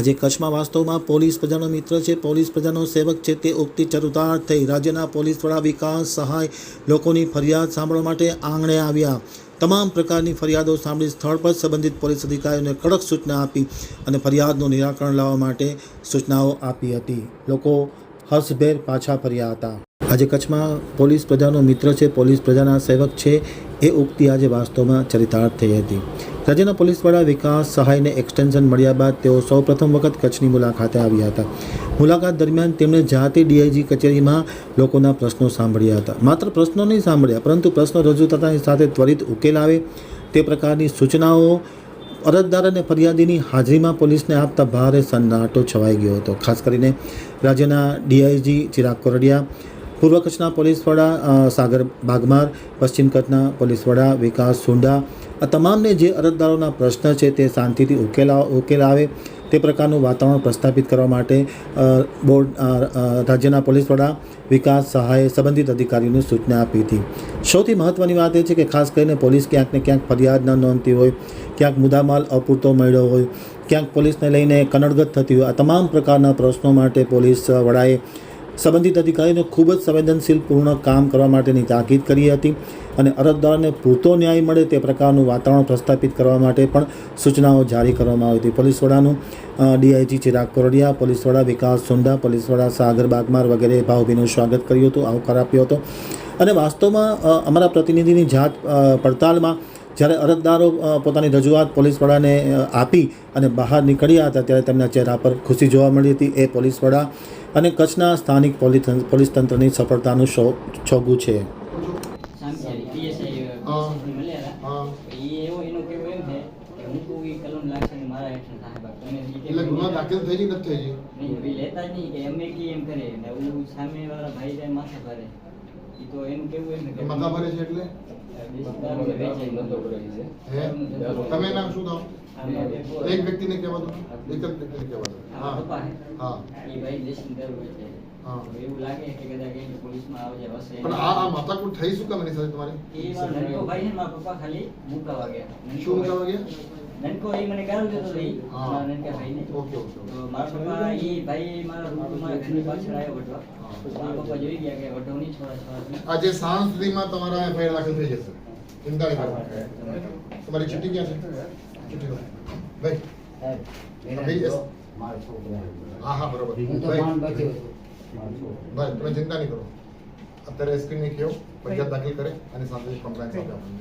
આજે કચ્છમાં વાસ્તવમાં પોલીસ પ્રજાનો મિત્ર છે. પોલીસ પ્રજાનો સેવક છે. તે ઉક્તિ ચરિતાર્થ થઈ રાજ્યના પોલીસ વડા વિકાસ સહાય લોકોની ફરિયાદ સાંભળવા માટે આંગણે આવ્યા. તમામ પ્રકારની ફરિયાદો સાંભળી સ્થળ પર સંબંધિત પોલીસ અધિકારીઓને કડક સૂચના આપી અને ફરિયાદનું નિરાકરણ લાવવા માટે સૂચનાઓ આપી હતી. લોકો હર્ષભેર પાછા ફર્યા હતા. આજે કચ્છમાં પોલીસ પ્રજાનો મિત્ર છે. પોલીસ પ્રજાના સેવક છે. એ ઉક્તિ આજે વાસ્તવમાં ચરિતાર્થ થઈ હતી. રાજ્યના પોલીસ વડા વિકાસ સહાયને એક્સટેન્શન મળ્યા બાદ તેઓ સૌપ્રથમ વખત કચ્છની મુલાકાતે આવ્યા હતા. મુલાકાત દરમિયાન તેમણે જાતે ડીઆઈજી કચેરીમાં લોકોના પ્રશ્નો સાંભળ્યા હતા. માત્ર પ્રશ્નો નહીં સાંભળ્યા, પરંતુ પ્રશ્નો રજૂ થતાની સાથે ત્વરિત ઉકેલ આવે તે પ્રકારની સૂચનાઓ અરજદાર અને ફરિયાદીની હાજરીમાં પોલીસને આપતા ભારે સન્નાટો છવાઈ ગયો હતો. ખાસ કરીને રાજ્યના ડીઆઈજી ચિરાગ કોરડિયા પૂર્વ કચ્છના પોલીસ વડા સાગર બાગમાર, પશ્ચિમ કચ્છના પોલીસ વડા, વિકાસ સુંડા, આ તમામને જે અરજદારોના પ્રશ્ન છે તે શાંતિથી ઉકેલા ઉકેલ આવે તે પ્રકારનું વાતાવરણ પ્રસ્થાપિત કરવા માટે બોર્ડ રાજ્યના પોલીસ વડા, વિકાસ સહાય સંબંધિત અધિકારીઓને સૂચના આપી હતી. સૌથી મહત્ત્વની વાત એ છે કે ખાસ કરીને પોલીસ ક્યાંક ને ક્યાંક ફરિયાદ ન નોંધતી હોય, ક્યાંક મુદ્દામાલ અપૂરતો મળ્યો હોય, ક્યાંક પોલીસને લઈને કનડગત થતી હોય, આ તમામ પ્રકારના પ્રશ્નો માટે પોલીસ વડાએ સંબંધિત અધિકારીને ખૂબ જ સંવેદનશીલ પૂર્ણ કામ કરવા માટેની તાકીદ કરી હતી અને અરજદારને પૂરતો ન્યાય મળે તે પ્રકારનું વાતાવરણ પ્રસ્થાપિત કરવા માટે પણ સૂચનાઓ જારી કરવામાં આવી હતી. પોલીસ વડાનું ડીઆઈજી ચિરાગ કોરડિયા, પોલીસ વડા વિકાસ સુંડા, પોલીસ વડા સાગર બાગમાર વગેરે ભાવભીનું સ્વાગત કર્યું હતું, આવકાર આપ્યો હતો. અને વાસ્તવમાં અમારા પ્રતિનિધિની જાત પડતાલમાં જ્યારે અરજદારો પોતાની રજૂઆત પોલીસ વડાને આપી અને બહાર નીકળ્યા હતા ત્યારે તેમના ચહેરા પર ખુશી જોવા મળી હતી. એ પોલીસ વડા અને કચ્છના સ્થાનિક પોલીસ તંત્રની સફળતાનું છોગું છે. દાખલ થઈ નથી થઈ લેતા જ નહીં કે અમે કે એમ કરે. ને સામે વાળા ભાઈ જાય માથા ભરે. તો કેવું એમ કે ભરે છે એટલે? તમે નામ શું બોલ. એક વ્યક્તિને કહેવાતું એક જ વ્યક્તિને કહેવાતું આ હા હા. ભાઈ છે. એવું લાગે કે કદાચ એ પોલીસમાં આવે હશે. પણ આ આ માથાકૂટ થઈ શું કામ એની સાથે તમારી? એ મારો નનકો ભાઈ ને મારા પપ્પા ખાલી મુકાવા ગયા. શું મુકાવા ગયા? નનકો એ મને ગાળું દેતો હતો ઈ, મારા નનકા ભાઈને. ઓકે ઓકે તો મારા પપ્પા એ ભાઈ મારા મારા ઘરની પાછળ આવ્યો વઢવા. મારા પપ્પા જોઈ ગયા કે વઢો નહીં છોરા છોડા આજે સાંજ સુધીમાં તમારા એફઆઈઆર દાખલ થઈ જશે. ચિંતા નહીં કરો તમારી ચિઠ્ઠી ક્યાં છે? લો. ભાઈ. ભાઈ હા હા બરોબર. ભાઈ. ભાઈ તમે ચિંતા નહીં કરો. અત્યારે એસપી ને કયો ફરિયાદ દાખલ કરે અને સાંજે કમ્પ્લેન આપે આપણને.